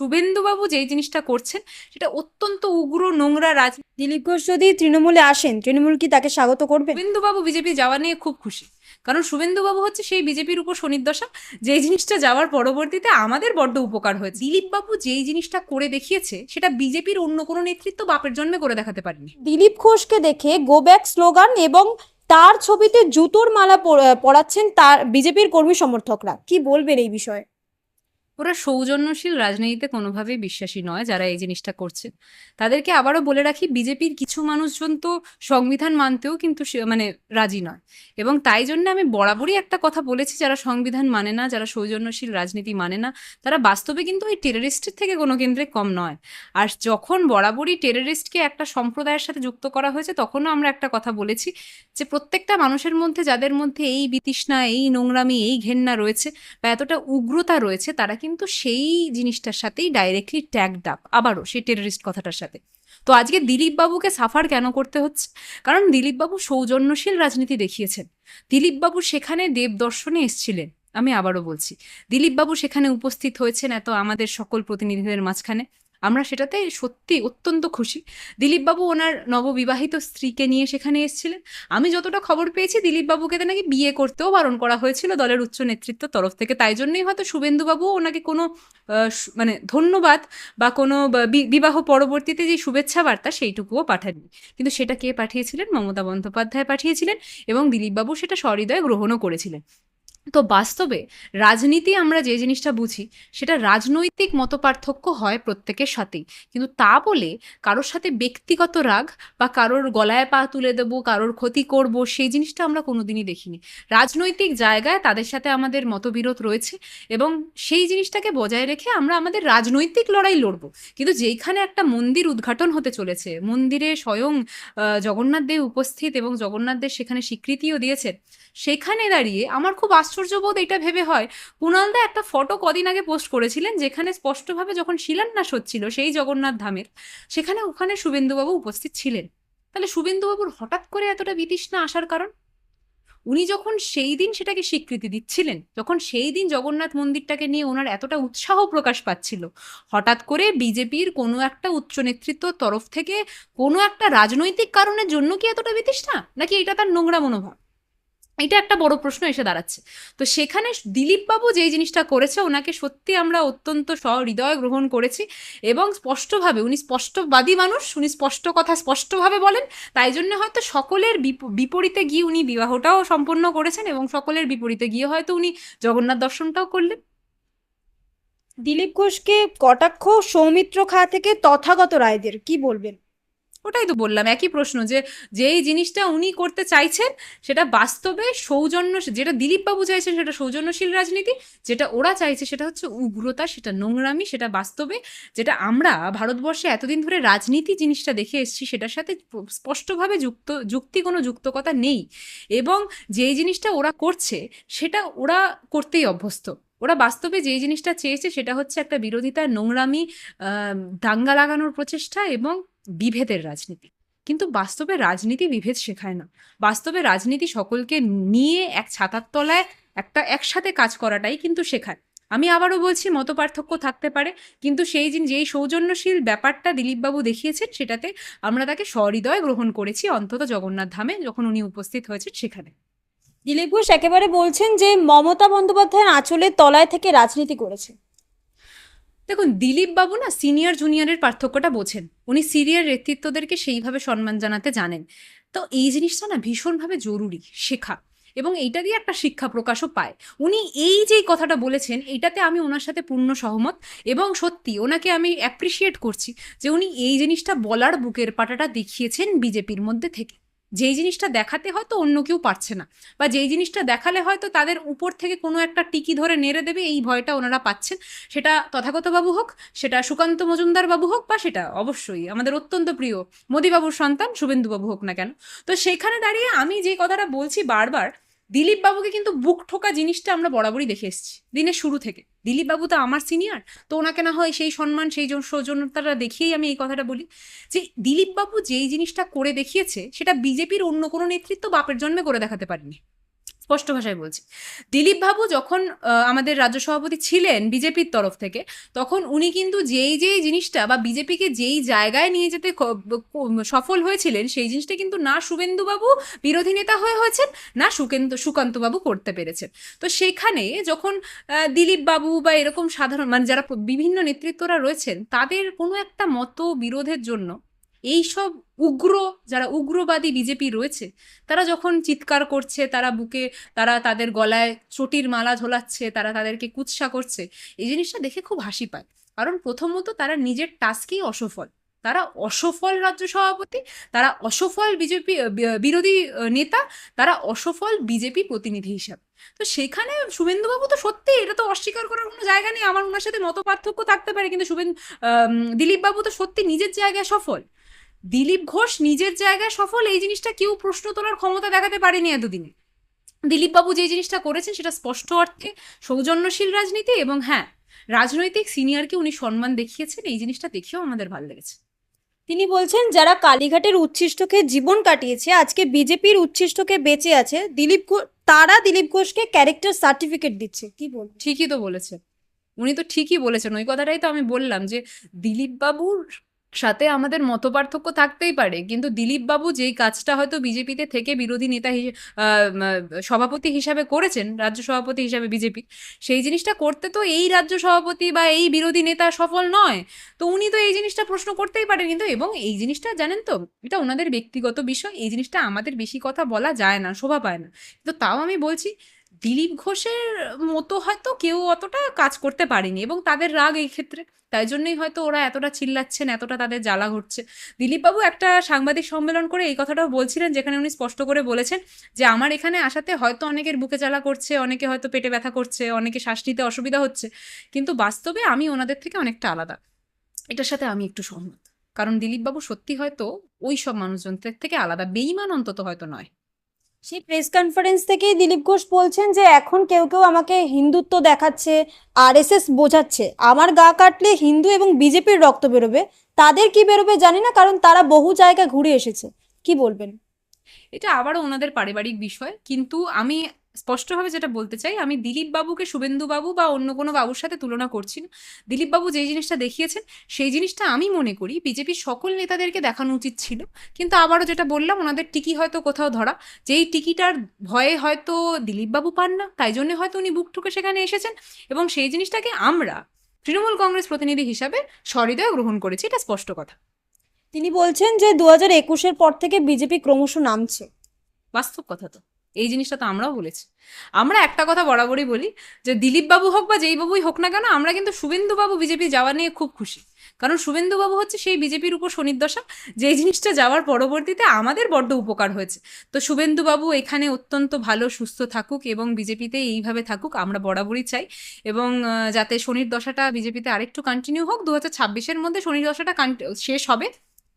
শুভেন্দুবাবু যেই জিনিসটা করছেন সেটা অত্যন্ত উগ্র নোংরা রাজ দিলীপ ঘোষ যদি তৃণমূলে আসেন তৃণমূল কি তাকে স্বাগত করবে? শুভেন্দুবাবু বিজেপি যাওয়া নিয়ে খুব খুশি। কারণ শুভেন্দুবাবু হচ্ছে সেই বিজেপির উপর শনির্দশা যেই জিনিসটা যাওয়ার পরবর্তীতে আমাদের বড্ড উপকার হয়েছে। দিলীপবাবু যেই জিনিসটা করে দেখিয়েছে সেটা বিজেপির অন্য কোনো নেতৃত্ব বাপের জন্মে করে দেখাতে পারেনি। দিলীপ ঘোষকে দেখে গো ব্যাক স্লোগান এবং তার ছবিতে জুতোর মালা পরাচ্ছেন তার বিজেপির কর্মী সমর্থকরা। কি বলবেন এই বিষয়ে? ওরা সৌজন্যশীল রাজনীতিতে কোনোভাবেই বিশ্বাসী নয় যারা এই জিনিসটা করছে তাদেরকে আবারও বলে রাখি, বিজেপির কিছু মানুষজন তো সংবিধান মানতেও কিন্তু মানে রাজি নয়। এবং তাই জন্য আমি বরাবরই একটা কথা বলেছি, যারা সংবিধান মানে না, যারা সৌজন্যশীল রাজনীতি মানে না, তারা বাস্তবে কিন্তু ওই টেররিস্টের থেকে কোনো কেন্দ্রে কম নয়। আর যখন বরাবরই টেররিস্টকে একটা সম্প্রদায়ের সাথে যুক্ত করা হয়েছে, তখনও আমরা একটা কথা বলেছি যে প্রত্যেকটা মানুষের মধ্যে, যাদের মধ্যে এই বিতৃষ্ণা, এই নোংরামি, এই ঘেন্না রয়েছে বা এতটা উগ্রতা রয়েছে, তারা কিন্তু সেই জিনিসটার সাথেই ডাইরেক্টলি ট্যাগ ডাক আবারও সেই টেররিস্ট কথাটার সাথে। তো আজকে দিলীপবাবুকে সাফার কেন করতে হচ্ছে? কারণ দিলীপবাবু সৌজন্যশীল রাজনীতি দেখিয়েছেন। দিলীপবাবু সেখানে দেব দর্শনে এসছিলেন, আমি আবারও বলছি। দিলীপবাবু সেখানে উপস্থিত হয়েছেন এত আমাদের সকল প্রতিনিধিদের মাঝখানে। আমরা সেটাতে সত্যি অত্যন্ত খুশি। দিলীপবাবু ওনার নববিবাহিত স্ত্রীকে নিয়ে সেখানে এসেছিলেন। আমি যতটা খবর পেয়েছি, দিলীপবাবুকে তো নাকি বিয়ে করতেও বারণ করা হয়েছিল দলের উচ্চ নেতৃত্ব তরফ থেকে। তাই জন্যই হয়তো শুভেন্দুবাবু ওনাকে কোনো মানে ধন্যবাদ বা কোনো বিবাহ পরবর্তীতে যে শুভেচ্ছা বার্তা সেইটুকুও পাঠাননি। কিন্তু সেটা কে পাঠিয়েছিলেন? মমতা বন্দ্যোপাধ্যায় পাঠিয়েছিলেন এবং দিলীপবাবু সেটা সহৃদয় গ্রহণও করেছিলেন। তো বাস্তবে রাজনীতি আমরা যে জিনিসটা বুঝি, সেটা রাজনৈতিক মতপার্থক্য হয় প্রত্যেকের সাথেই। কিন্তু তা বলে কারোর সাথে ব্যক্তিগত রাগ বা কারোর গলায় পা তুলে দেবো, কারোর ক্ষতি করব, সেই জিনিসটা আমরা কোনোদিনই দেখিনি। রাজনৈতিক জায়গায় তাদের সাথে আমাদের মতবিরোধ রয়েছে এবং সেই জিনিসটাকে বজায় রেখে আমরা আমাদের রাজনৈতিক লড়াই লড়বো। কিন্তু যেইখানে একটা মন্দির উদ্ঘাটন হতে চলেছে, মন্দিরে স্বয়ং জগন্নাথ দেব উপস্থিত এবং জগন্নাথ দেব সেখানে স্বীকৃতিও দিয়েছেন, সেখানে দাঁড়িয়ে আমার খুব আশ্চর্যবোধ এটা ভেবে হয়। কুণালদা একটা ফটো কদিন আগে পোস্ট করেছিলেন, যেখানে স্পষ্টভাবে যখন শিলান্যাস হচ্ছিল সেই জগন্নাথ ধামের, সেখানে ওখানে শুভেন্দুবাবু উপস্থিত ছিলেন। তাহলে শুভেন্দুবাবুর হঠাৎ করে এতটা বিতৃষ্ণা আসার কারণ? উনি যখন সেই দিন সেটাকে স্বীকৃতি দিচ্ছিলেন, যখন সেই দিন জগন্নাথ মন্দিরটাকে নিয়ে ওনার এতটা উৎসাহ প্রকাশ পাচ্ছিল, হঠাৎ করে বিজেপির কোনো একটা উচ্চ নেতৃত্বর তরফ থেকে কোনো একটা রাজনৈতিক কারণের জন্য কি এতটা বিতৃষ্ণা? নাকি এটা তার নোংরা মনোভাব? এটা একটা বড় প্রশ্ন এসে দাঁড়াচ্ছে। তো সেখানে দিলীপবাবু যেই জিনিসটা করেছে, ওনাকে সত্যি আমরা অত্যন্ত সহৃদয় গ্রহণ করেছি এবং স্পষ্টভাবে, উনি স্পষ্টবাদী মানুষ, উনি স্পষ্ট কথা স্পষ্টভাবে বলেন, তাই জন্য হয়তো সকলের বিপ- বিপরীতে গিয়ে উনি বিবাহটাও সম্পন্ন করেছেন এবং সকলের বিপরীতে গিয়ে হয়তো উনি জগন্নাথ দর্শনটাও করলেন। দিলীপ ঘোষকে কটাক্ষ সৌমিত্র খা থেকে তথাগত রায়দের, কি বলবেন? ওটাই তো বললাম, একই প্রশ্ন যে যেই জিনিসটা উনি করতে চাইছেন সেটা বাস্তবে সৌজন্য, যেটা দিলীপবাবু চাইছেন সেটা সৌজন্যশীল রাজনীতি, যেটা ওরা চাইছে সেটা হচ্ছে উগ্রতা, সেটা নোংরামি, সেটা বাস্তবে, যেটা আমরা ভারতবর্ষে এতদিন ধরে রাজনীতি জিনিসটা দেখে এসেছি সেটার সাথে স্পষ্টভাবে যুক্ত, যুক্তি কোনো যুক্তকতা নেই। এবং যেই জিনিসটা ওরা করছে সেটা ওরা করতেই অভ্যস্ত। ওরা বাস্তবে যেই জিনিসটা চেয়েছে সেটা হচ্ছে একটা বিরোধিতা, নোংরামি দাঙ্গা লাগানোর প্রচেষ্টা এবং বিভেদের রাজনীতি। কিন্তু বাস্তবে রাজনীতি বিভেদ শেখায় না। বাস্তবে রাজনীতি সকলকে নিয়ে এক ছাতার তলায় একটা একসাথে কাজ করাটাই কিন্তু শেখায়। আমি আবারও বলছি মত পার্থক্য থাকতে পারে, কিন্তু সেই দিন যেই সৌজন্যশীল ব্যাপারটা দিলীপবাবু দেখিয়েছেন, সেটাতে আমরা তাকে সহৃদয় গ্রহণ করেছি অন্তত জগন্নাথ ধামে, যখন উনি উপস্থিত হয়েছেন সেখানে। দিলীপ ঘোষ একেবারে বলছেন যে মমতা বন্দ্যোপাধ্যায়ের আঁচলের তলায় থেকে রাজনীতি করেছে। দেখুন দিলীপ বাবু না সিনিয়র জুনিয়রের পার্থক্যটা বোঝেন। উনি সিনিয়র নেতৃত্বদেরকে সেইভাবে সম্মান জানাতে জানেন। তো এই জিনিসটা না ভীষণভাবে জরুরি শেখা এবং এইটা দিয়ে একটা শিক্ষা প্রকাশও পায়। উনি এই যে কথাটা বলেছেন, এইটাতে আমি ওনার সাথে পূর্ণ সহমত এবং সত্যি ওনাকে আমি অ্যাপ্রিসিয়েট করছি যে উনি এই জিনিসটা বলার বুকের পাটাটা দেখিয়েছেন বিজেপির মধ্যে থেকে। যেই জিনিসটা দেখাতে হয়তো অন্য কেউ পারছে না। বা যেই জিনিসটা দেখালে হয়তো তাদের উপর থেকে কোনো একটা টিকি ধরে নেড়ে দেবে, এই ভয়টা ওনারা পাচ্ছেন। সেটা তথাগত বাবু হোক, সেটা সুকান্ত মজুমদার বাবু হোক বা সেটা অবশ্যই আমাদের অত্যন্ত প্রিয় মোদিবাবুর সন্তান শুভেন্দুবাবু হোক না কেন। তো সেখানে দাঁড়িয়ে আমি যে কথাটা বলছি বারবার দিলীপ বাবুকে কিন্তু বুক ঠোকা জিনিসটা আমরা বরাবরই দেখে এসেছি, দিনের শুরু থেকে। দিলীপ বাবু তো আমার সিনিয়র তো ওনাকে না হয় সেই সম্মান, সেই জন- সৌজন্যতাটা দেখিয়েই আমি এই কথাটা বলি যে দিলীপ বাবু যেই জিনিসটা করে দেখিয়েছে, সেটা বিজেপির অন্য কোনো নেতৃত্ব বাপের জন্মে করে দেখাতে পারেনি। স্পষ্ট ভাষায় বলছি। দিলীপ বাবু যখন আমাদের রাজ্য সভাপতি ছিলেন বিজেপির তরফ থেকে, তখন উনি কিন্তু যেই যেই জিনিসটা বা বিজেপিকে যেই জায়গায় নিয়ে যেতে সফল হয়েছিলেন, সেই জিনিসটা কিন্তু না শুভেন্দু বাবু বিরোধী নেতা হয়ে হয়েছেন, না সুকেন্দ্র সুকান্তবাবু করতে পেরেছেন। তো সেখানে যখন দিলীপ বাবু বা এরকম সাধারণ মানে যারা বিভিন্ন নেতৃত্বরা রয়েছেন, তাদের কোনো একটা মত বিরোধের জন্য এই সব উগ্র, যারা উগ্রবাদী বিজেপি রয়েছে, তারা যখন চিৎকার করছে, তারা বুকে, তারা তাদের গলায় চটির মালা ঝোলাচ্ছে, তারা তাদেরকে কুৎসা করছে, এই জিনিসটা দেখে খুব হাসি পায়। কারণ প্রথমত তারা নিজের টাস্কেই অসফল। তারা অসফল রাজ্য সভাপতি, তারা অসফল বিজেপি বিরোধী নেতা, তারা অসফল বিজেপি প্রতিনিধি হিসাবে। তো সেখানে শুভেন্দুবাবু তো সত্যি এটা তো অস্বীকার করার কোনো জায়গা নেই। আমার ওনার সাথে মত পার্থক্য থাকতে পারে, কিন্তু শুভেন্দু দিলীপবাবু তো সত্যি নিজের জায়গায় সফল। দিলীপ ঘোষ নিজের জায়গায় সফল এই জিনিসটা কেউ প্রশ্ন তোলার ক্ষমতা দেখাতে পারেনি এতদিনে। দিলীপ বাবু যে জিনিসটা করেছেন সেটা স্পষ্ট অর্থে সৌজন্যশীল রাজনীতি এবং হ্যাঁ রাজনৈতিক সিনিয়রকে উনি সম্মান দেখিয়েছেন এই জিনিসটা দেখেও আমাদের ভালো লেগেছে। তিনি বলছেন যারা কালীঘাটের উচ্ছিষ্টকে জীবন কাটিয়েছে আজকে বিজেপির উচ্ছিষ্টকে বেঁচে আছে দিলীপ ঘোষ তারা দিলীপ ঘোষকে ক্যারেক্টার সার্টিফিকেট দিচ্ছে। কি বল? ঠিকই তো বলেছেন। উনি তো ঠিকই বলেছেন। ওই কথাটাই তো আমি বললাম যে দিলীপ বাবুর সাথে আমাদের মতপার্থক্য থাকতেই পারে। কিন্তু দিলীপ বাবু যেই কাজটা হয়তো বিজেপিতে থেকে বিরোধী নেতা সভাপতি হিসাবে করেছেন, রাজ্য সভাপতি হিসাবে বিজেপি, সেই জিনিসটা করতে তো এই রাজ্য সভাপতি বা এই বিরোধী নেতা সফল নয়। তো উনি তো এই জিনিসটা প্রশ্ন করতেই পারেন। কিন্তু এবং এই জিনিসটা জানেন তো, এটা ওনাদের ব্যক্তিগত বিষয়, এই জিনিসটা আমাদের বেশি কথা বলা যায় না, শোভা পায় না। তো তাও আমি বলছি দিলীপ ঘোষের মতো হয়তো কেউ অতটা কাজ করতে পারেনি এবং তাদের রাগ এই ক্ষেত্রে। তাই জন্যই হয়তো ওরা এতটা চিল্লাচ্ছেন, এতটা তাদের জ্বালা ঘটছে দিলীপবাবু একটা সাংবাদিক সম্মেলন করে এই কথাটাও বলছিলেন, যেখানে উনি স্পষ্ট করে বলেছেন যে, আমার এখানে আসাতে হয়তো অনেকের বুকে জ্বালা করছে, অনেকে হয়তো পেটে ব্যথা করছে, অনেকে শ্বাস নিতে অসুবিধা হচ্ছে। কিন্তু বাস্তবে আমি ওনাদের থেকে অনেকটা আলাদা। এটার সাথে আমি একটু সহমত। কারণ দিলীপবাবু সত্যি হয়তো ওই সব মানুষজনদের থেকে আলাদা। বেইমান অন্তত হয়তো নয়। সেই প্রেস কনফারেন্স থেকেই দিলীপ ঘোষ বলছেন যে এখন কেউ কেউ আমাকে হিন্দুত্ব দেখাচ্ছে আরএসএস বোঝাচ্ছে। আমার গা কাটলে হিন্দু এবং বিজেপির রক্ত বেরোবে। তাদের কি বেরোবে জানি না, কারণ তারা বহু জায়গায় ঘুরে এসেছে। কি বলবেন? এটা আবারও ওনাদের পারিবারিক বিষয়। কিন্তু আমি স্পষ্টভাবে যেটা বলতে চাই আমি দিলীপ বাবুকে শুভেন্দু বাবু বা অন্য কোনো বাবুর সাথে তুলনা করছি না। দিলীপ বাবু যেই জিনিসটা দেখিয়েছেন সেই জিনিসটা আমি মনে করি বিজেপির সকল নেতাদেরকে দেখানো উচিত ছিল। কিন্তু আবারও যেটা বললাম ওনাদের টিকি হয়তো কোথাও ধরা। যেই টিকিটার ভয়ে হয়তো দিলীপ বাবু পান না তাই জন্য হয়তো উনি বুক ঠুকে সেখানে এসেছেন এবং সেই জিনিসটাকে আমরা তৃণমূল কংগ্রেস প্রতিনিধি হিসাবে সহৃদয় গ্রহণ করেছি এটা স্পষ্ট কথা। তিনি বলছেন যে দু হাজার একুশের পর থেকে বিজেপি ক্রমশ নামছে। বাস্তব কথা তো। এই জিনিসটা তো আমরাও বলেছি। আমরা একটা কথা বরাবরই বলি যে দিলীপ বাবু হোক বা যেই বাবুই হোক না কেন, আমরা কিন্তু শুভেন্দু বাবু বিজেপি যাওয়া নিয়ে খুব খুশি। কারণ শুভেন্দু বাবু হচ্ছে সেই বিজেপির উপর শনির্দশা যে জিনিসটা যাওয়ার পরবর্তীতে আমাদের বড্ড উপকার হয়েছে। তো শুভেন্দু বাবু এখানে অত্যন্ত ভালো, সুস্থ থাকুক এবং বিজেপিতে এইভাবে থাকুক আমরা বরাবরই চাই এবং যাতে শনির দশাটা বিজেপিতে আরেকটু কন্টিনিউ হোক, দু হাজার ছাব্বিশের মধ্যে শনির দশাটা কান্ট- শেষ হবে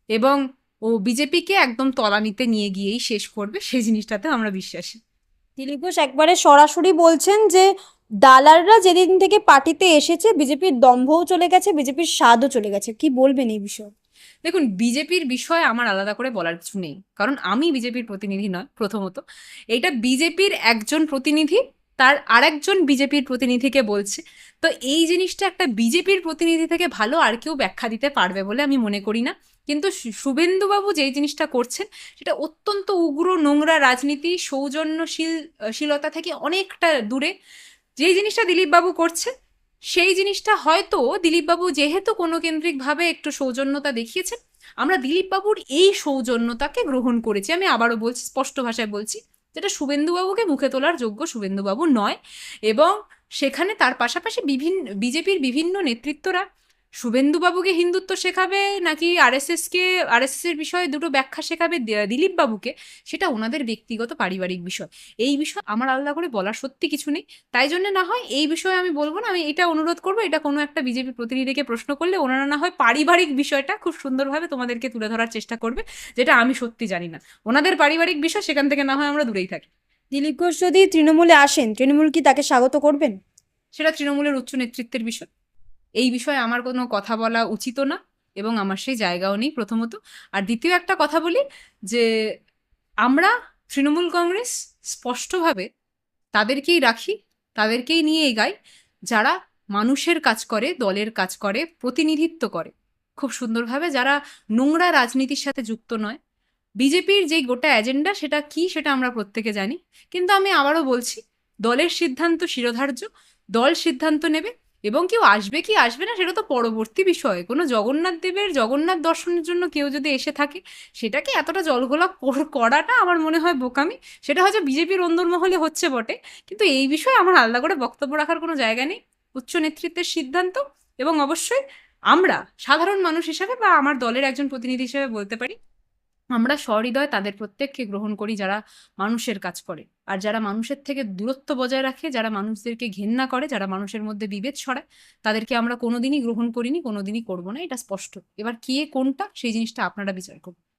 এবং ও বিজেপিকে একদম তলানিতে নিয়ে গিয়েই শেষ করবে সেই জিনিসটাতে আমরা বিশ্বাসী। দিলীপ ঘোষ একবারে সরাসরি বলছেন যে দালালরা যেদিন থেকে পার্টিতে এসেছে বিজেপির দম্ভও চলে গেছে বিজেপির স্বাদও চলে গেছে। কি বলবেন এই বিষয়ে? দেখুন বিজেপির বিষয়ে আমার আলাদা করে বলার কিছু নেই। কারণ আমি বিজেপির প্রতিনিধি নয় প্রথমত। এটা বিজেপির একজন প্রতিনিধি তার আরেকজন বিজেপির প্রতিনিধিকে বলছে। তো এই জিনিসটা একটা বিজেপির প্রতিনিধি থেকে ভালো আর কেউ ব্যাখ্যা দিতে পারবে বলে আমি মনে করি না। কিন্তু শুভেন্দুবাবু যেই জিনিসটা করছেন, সেটা অত্যন্ত উগ্র, নোংরা রাজনীতি, সৌজন্যশীল শীলতা থেকে অনেকটা দূরে। যেই জিনিসটা দিলীপবাবু করছে সেই জিনিসটা হয়তো দিলীপবাবু যেহেতু কোনো কেন্দ্রিকভাবে একটু সৌজন্যতা দেখিয়েছেন, আমরা দিলীপবাবুর এই সৌজন্যতাকে গ্রহণ করেছি। আমি আবারও বলছি, স্পষ্ট ভাষায় বলছি, যেটা শুভেন্দুবাবুকে মুখে তোলার যোগ্য শুভেন্দুবাবু নয়। এবং সেখানে তার পাশাপাশি বিভিন্ন, বিজেপির বিভিন্ন নেতৃত্বরা শুভেন্দুবাবুকে হিন্দুত্ব শেখাবে নাকি আরএসএসকে আরএসএস এর বিষয়ে দুটো ব্যাখ্যা শেখাবে দি- দিলীপবাবুকে? সেটা ওনাদের ব্যক্তিগত পারিবারিক বিষয়। এই বিষয় আমার আলাদা করে বলার সত্যি কিছু নেই। তাই জন্য না হয় এই বিষয়ে আমি বলব না আমি এটা অনুরোধ করব এটা কোনো একটা বিজেপি প্রতিনিধিকে প্রশ্ন করলে ওনারা না হয় পারিবারিক বিষয়টা খুব সুন্দরভাবে তোমাদেরকে তুলে ধরার চেষ্টা করবে যেটা আমি সত্যি জানি না। ওনাদের পারিবারিক বিষয় সেখান থেকে না হয় আমরা দূরেই থাকি। দিলীপ ঘোষ যদি তৃণমূলে আসেন তৃণমূল কি তাকে স্বাগত করবেন? সেটা তৃণমূলের উচ্চ নেতৃত্বের বিষয়। এই বিষয়ে আমার কোনো কথা বলা উচিত না এবং আমার সেই জায়গাও নেই প্রথমত। আর দ্বিতীয় একটা কথা বলি যে আমরা তৃণমূল কংগ্রেস স্পষ্টভাবে তাদেরকেই রাখি, তাদেরকেই নিয়ে এগাই যারা মানুষের কাজ করে, দলের কাজ করে, প্রতিনিধিত্ব করে। খুব সুন্দরভাবে যারা নোংরা রাজনীতির সাথে যুক্ত নয়। বিজেপির যেই গোটা এজেন্ডা সেটা কি সেটা আমরা প্রত্যেকে জানি। কিন্তু আমি আবারও বলছি, দলের সিদ্ধান্ত শিরোধার্য, দল সিদ্ধান্ত নেবে এবং কেউ আসবে কি আসবে না সেটা তো পরবর্তী বিষয়। কোনো জগন্নাথ দেবের জগন্নাথ দর্শনের জন্য কেউ যদি এসে থাকে, সেটাকে এতটা জলগোলা করাটা আমার মনে হয় বোকামি। সেটা হয়তো বিজেপির অন্দরমহলে হচ্ছে বটে। কিন্তু এই বিষয়ে আমার আলাদা করে বক্তব্য রাখার কোনো জায়গা নেই। উচ্চ নেতৃত্বের সিদ্ধান্ত এবং অবশ্যই আমরা, সাধারণ মানুষ হিসাবে বা আমার দলের একজন প্রতিনিধি হিসেবে বলতে পারি, আমরা সহৃদয় তাদের প্রত্যেককে গ্রহণ করি যারা মানুষের কাজ করে। আর যারা মানুষের থেকে দূরত্ব বজায় রাখে, যারা মানুষদেরকে ঘেন্না করে, যারা মানুষের মধ্যে বিভেদ ছড়ায়, তাদেরকে আমরা কোনোদিনই গ্রহণ করিনি, কোনোদিনই করব না, এটা স্পষ্ট। এবার কে কোনটা, সেই জিনিসটা আপনারা বিচার করুন।